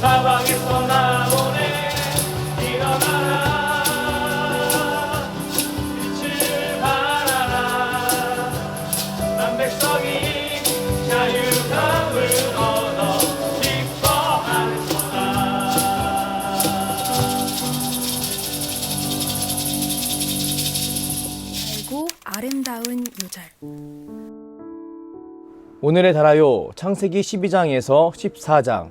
사방에서 나오네. 일어나라. 빛을 발하라. 난 백성이 자유감을 얻어 기뻐하는구나 그리고 아름다운 요절. 오늘의 달아요 창세기 12장에서 14장,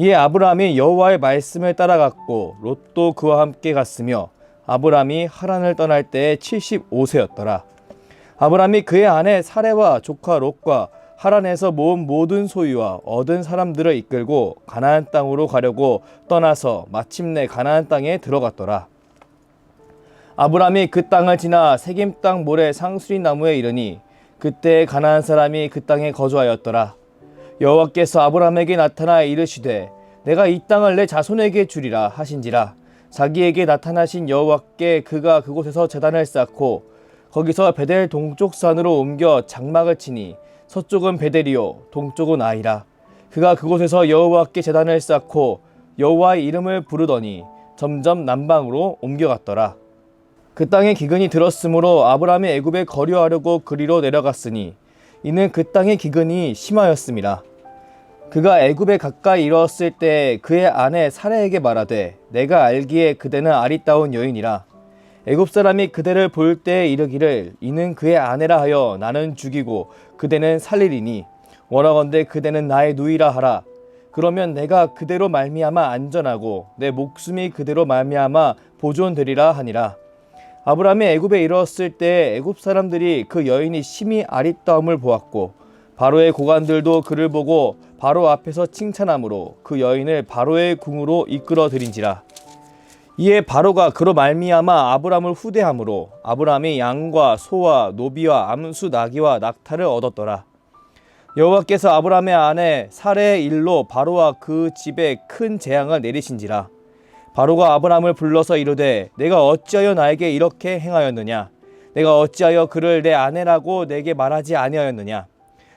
이에 아브라함이 여호와의 말씀을 따라갔고 롯도 그와 함께 갔으며 아브라함이 하란을 떠날 때에 75세였더라. 아브라함이 그의 아내 사레와 조카 롯과 하란에서 모은 모든 소유와 얻은 사람들을 이끌고 가나안 땅으로 가려고 떠나서 마침내 가나안 땅에 들어갔더라. 아브라함이 그 땅을 지나 세겜 땅 모래 상수리 나무에 이르니 그때 가나안 사람이 그 땅에 거주하였더라. 여호와께서 아브라함에게 나타나 이르시되 내가 이 땅을 내 자손에게 주리라 하신지라. 자기에게 나타나신 여호와께 그가 그곳에서 제단을 쌓고 거기서 베델 동쪽 산으로 옮겨 장막을 치니 서쪽은 베델이요 동쪽은 아이라. 그가 그곳에서 여호와께 제단을 쌓고 여호와의 이름을 부르더니 점점 남방으로 옮겨갔더라. 그 땅에 기근이 들었으므로 아브라함이 애굽에 거류하려고 그리로 내려갔으니 이는 그 땅의 기근이 심하였습니다. 그가 애굽에 가까이 이르렀을 때 그의 아내 사라에게 말하되 내가 알기에 그대는 아리따운 여인이라. 애굽 사람이 그대를 볼 때에 이르기를 이는 그의 아내라 하여 나는 죽이고 그대는 살리리니 원하건대 그대는 나의 누이라 하라. 그러면 내가 그대로 말미암아 안전하고 내 목숨이 그대로 말미암아 보존되리라 하니라. 아브라함이 애굽에 이르렀을 때 애굽 사람들이 그 여인이 심히 아리따움을 보았고 바로의 고관들도 그를 보고 바로 앞에서 칭찬함으로 그 여인을 바로의 궁으로 이끌어 들인지라. 이에 바로가 그로 말미암아 아브라함을 후대함으로 아브라함이 양과 소와 노비와 암수 나귀와 낙타를 얻었더라. 여호와께서 아브라함의 아내 사레의 일로 바로와 그 집에 큰 재앙을 내리신지라. 바로가 아브라함을 불러서 이르되 내가 어찌하여 나에게 이렇게 행하였느냐? 내가 어찌하여 그를 내 아내라고 내게 말하지 아니하였느냐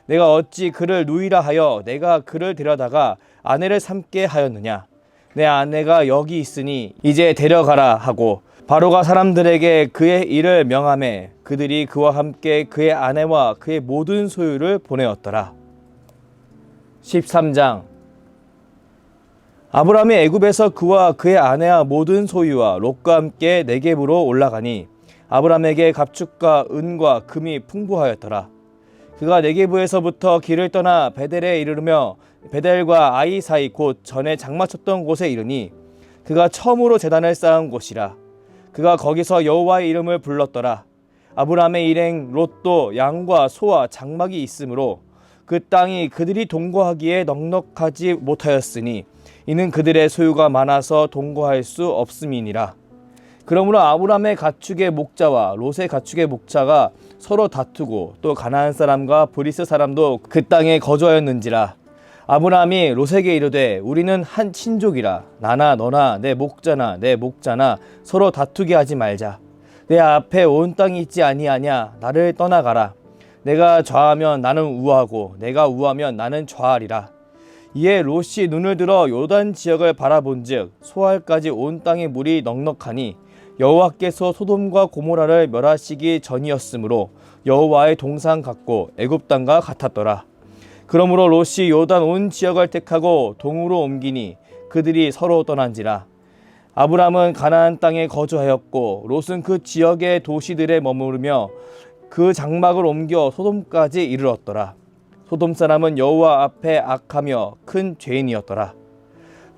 내가 어찌 그를 누이라 하여 내가 그를 데려다가 아내를 삼게 하였느냐? 내 아내가 여기 있으니 이제 데려가라 하고 바로가 사람들에게 그의 일을 명함에 그들이 그와 함께 그의 아내와 그의 모든 소유를 보내었더라. 13장. 아브라함이 애굽에서 그와 그의 아내와 모든 소유와 롯과 함께 네겝으로 올라가니 아브라함에게 갑축과 은과 금이 풍부하였더라. 그가 네겝에서부터 길을 떠나 베델에 이르르며 베델과 아이 사이 곧 전에 장마쳤던 곳에 이르니 그가 처음으로 제단을 쌓은 곳이라. 그가 거기서 여호와의 이름을 불렀더라. 아브라함의 일행 롯도 양과 소와 장막이 있으므로 그 땅이 그들이 동거하기에 넉넉하지 못하였으니 이는 그들의 소유가 많아서 동거할 수 없음이니라. 그러므로 아브람의 가축의 목자와 롯의 가축의 목자가 서로 다투고 또 가나안 사람과 브리스 사람도 그 땅에 거주하였는지라. 아브라함이 롯에게 이르되 우리는 한 친족이라. 나나 너나 내 목자나 내 목자나 서로 다투게 하지 말자. 내 앞에 온 땅이 있지 아니하냐? 나를 떠나가라. 내가 좌하면 나는 우하고 내가 우하면 나는 좌하리라. 이에 롯이 눈을 들어 요단 지역을 바라본즉 소알까지 온 땅의 물이 넉넉하니 여호와께서 소돔과 고모라를 멸하시기 전이었으므로 여호와의 동상 같고 애굽 땅과 같았더라. 그러므로 롯이 요단 온 지역을 택하고 동으로 옮기니 그들이 서로 떠난지라. 아브람은 가나안 땅에 거주하였고 롯은 그 지역의 도시들에 머무르며 그 장막을 옮겨 소돔까지 이르렀더라. 소돔 사람은 여호와 앞에 악하며 큰 죄인이었더라.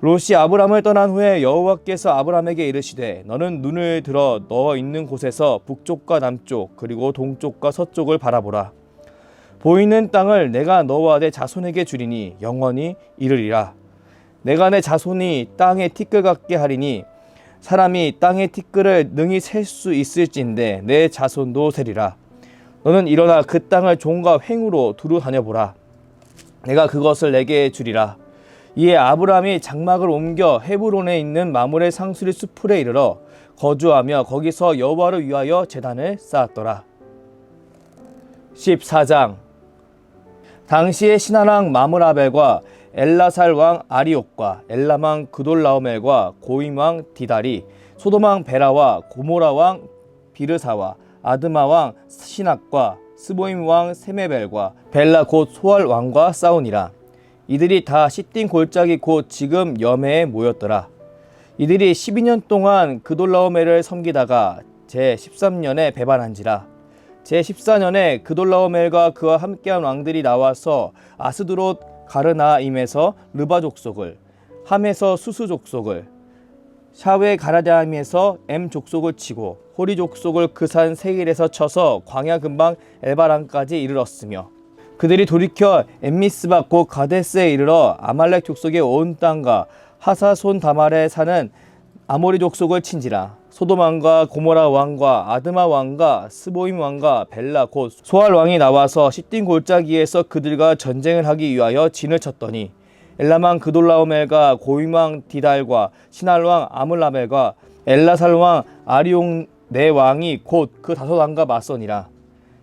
롯이 아브람을 떠난 후에 여호와께서 아브람에게 이르시되 너는 눈을 들어 너 있는 곳에서 북쪽과 남쪽 그리고 동쪽과 서쪽을 바라보라. 보이는 땅을 내가 너와 내 자손에게 주리니 영원히 이르리라. 내가 내 자손이 땅의 티끌 같게 하리니 사람이 땅의 티끌을 능히 셀 수 있을진데 내 자손도 세리라. 너는 일어나 그 땅을 종과 횡으로 두루 다녀보라. 내가 그것을 내게 주리라. 이에 아브라함이 장막을 옮겨 헤브론에 있는 마물의 상수리 수풀에 이르러 거주하며 거기서 여호와를 위하여 제단을 쌓았더라. 14장 당시에 신하랑 마므라벨과 엘라살 왕 아리옥과 왕 그돌라오멜과 고임 왕 디달이 소돔 왕 베라와 고모라 왕 비르사와 아드마 왕 신학과 스보임 왕 세메벨과 벨라 곧 소알 왕과 싸우니라. 이들이 다 시띵 골짜기 곧 지금 염해에 모였더라. 이들이 12년 동안 그돌라오멜을 섬기다가 제 13년에 배반한지라. 제 14년에 그돌라오멜과 그와 함께한 왕들이 나와서 아스드롯 가르나임에서 르바 족속을 함에서 수수 족속을 샤웨 가라다임에서 엠 족속을 치고 호리 족속을 그산 세일에서 쳐서 광야 근방 엘바랑까지 이르렀으며 그들이 돌이켜 엠미스바 곧 가데스에 이르러 아말렉 족속의 온 땅과 하사손 다말에 사는 아모리 족속을 친지라. 소돔 왕과 고모라 왕과 아드마 왕과 스보임 왕과 벨라 곧 소알 왕이 나와서 시띵 골짜기에서 그들과 전쟁을 하기 위하여 진을 쳤더니 엘라망 그돌라오멜과 고임왕 디달과 신할왕 아물라멜과 엘라살왕 아리용 네 왕이 곧 그 다섯 왕과 맞서니라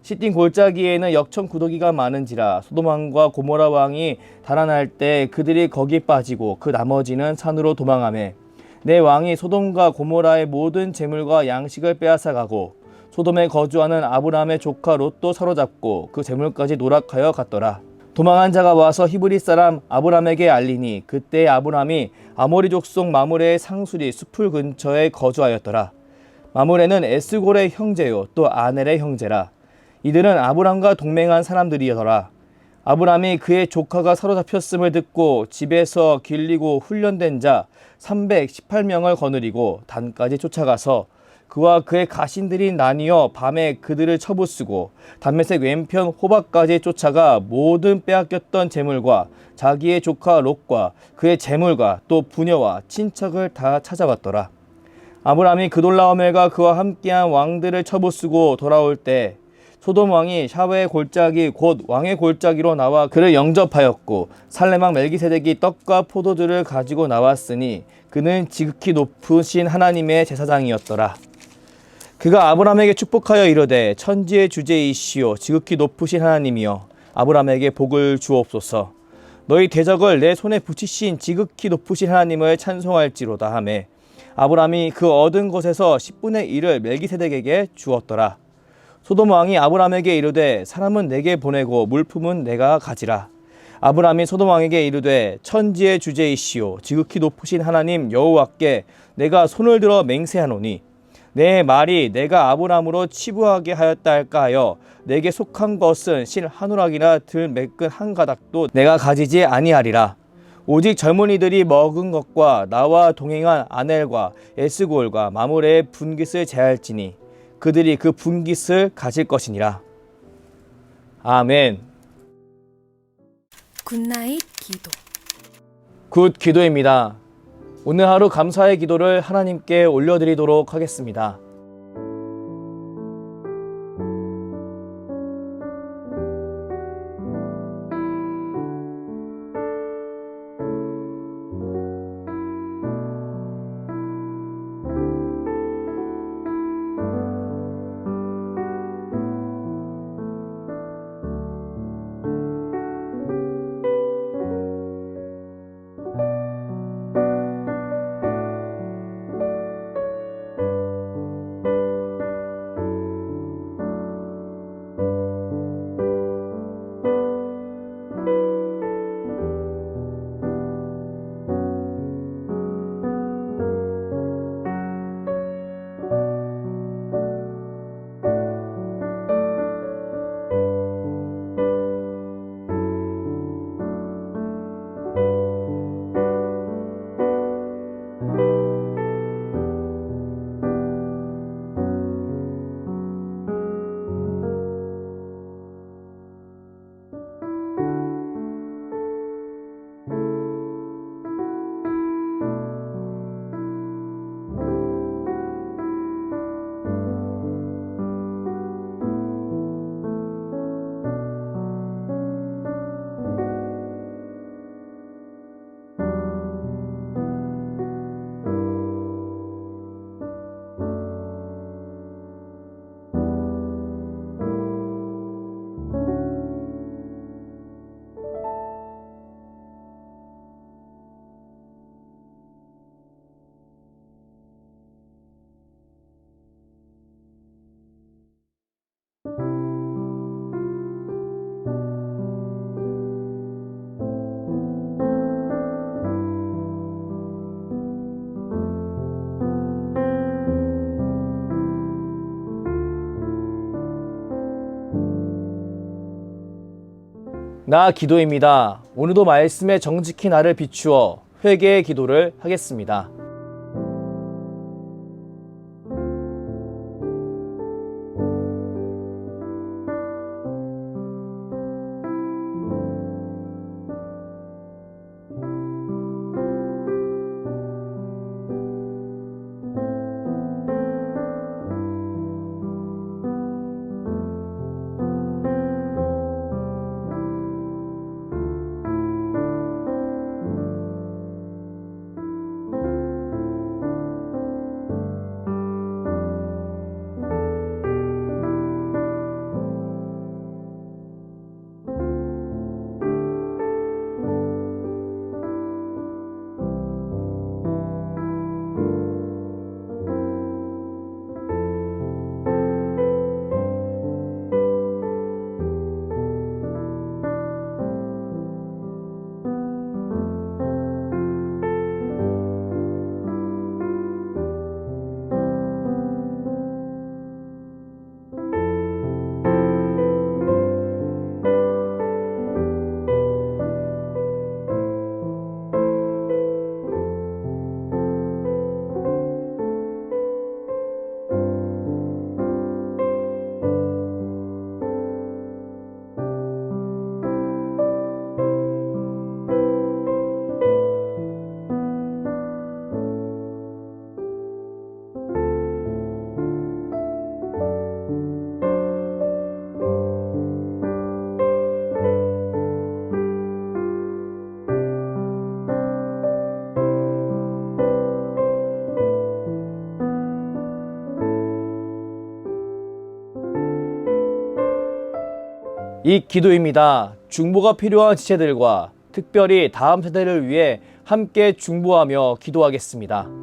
시띵 골짜기에는 역청 구더기가 많은지라 소돔왕과 고모라 왕이 달아날 때 그들이 거기 빠지고 그 나머지는 산으로 도망하매 내 왕이 소돔과 고모라의 모든 재물과 양식을 빼앗아 가고 소돔에 거주하는 아브라함의 조카 롯도 사로잡고 그 재물까지 노락하여 갔더라. 도망한 자가 와서 히브리 사람 아브람에게 알리니 그때 아브람이 아모리 족속 마므레의 상수리 수풀 근처에 거주하였더라. 마므레는 에스골의 형제요 또 아넬의 형제라. 이들은 아브람과 동맹한 사람들이더라. 아브람이 그의 조카가 사로잡혔음을 듣고 집에서 길리고 훈련된 자 318명을 거느리고 단까지 쫓아가서 그와 그의 가신들이 나뉘어 밤에 그들을 쳐부수고 담메색 왼편 호박까지 쫓아가 모든 빼앗겼던 재물과 자기의 조카 롯과 그의 재물과 또 부녀와 친척을 다 찾아왔더라. 아브람이 그돌라오멜과 그와 함께한 왕들을 쳐부수고 돌아올 때 소돔 왕이 샤베의 골짜기 곧 왕의 골짜기로 나와 그를 영접하였고 살레망 멜기세덱이 떡과 포도주를 가지고 나왔으니 그는 지극히 높으신 하나님의 제사장이었더라. 그가 아브람에게 축복하여 이르되 천지의 주제이시오 지극히 높으신 하나님이여 아브람에게 복을 주옵소서. 너희 대적을 내 손에 붙이신 지극히 높으신 하나님을 찬송할지로다 하매 아브람이 그 얻은 것에서 10분의 1을 멜기세덱에게 주었더라. 소돔 왕이 아브람에게 이르되 사람은 내게 보내고 물품은 내가 가지라. 아브람이 소돔 왕에게 이르되 천지의 주제이시오 지극히 높으신 하나님 여호와께 내가 손을 들어 맹세하노니 내 말이 내가 아브람으로 치부하게 하였다 할까 하여 내게 속한 것은 실 한우락이나 들 매끈 한 가닥도 내가 가지지 아니하리라. 오직 젊은이들이 먹은 것과 나와 동행한 아넬과 에스골과 마무레의 분깃을 제할지니 그들이 그 분깃을 가질 것이니라. 아멘. 굿나잇 기도. 굿 기도입니다. 오늘 하루 감사의 기도를 하나님께 올려드리도록 하겠습니다. 나 기도입니다. 오늘도 말씀에 정직히 나를 비추어 회개의 기도를 하겠습니다. 이 기도입니다. 중보가 필요한 지체들과 특별히 다음 세대를 위해 함께 중보하며 기도하겠습니다.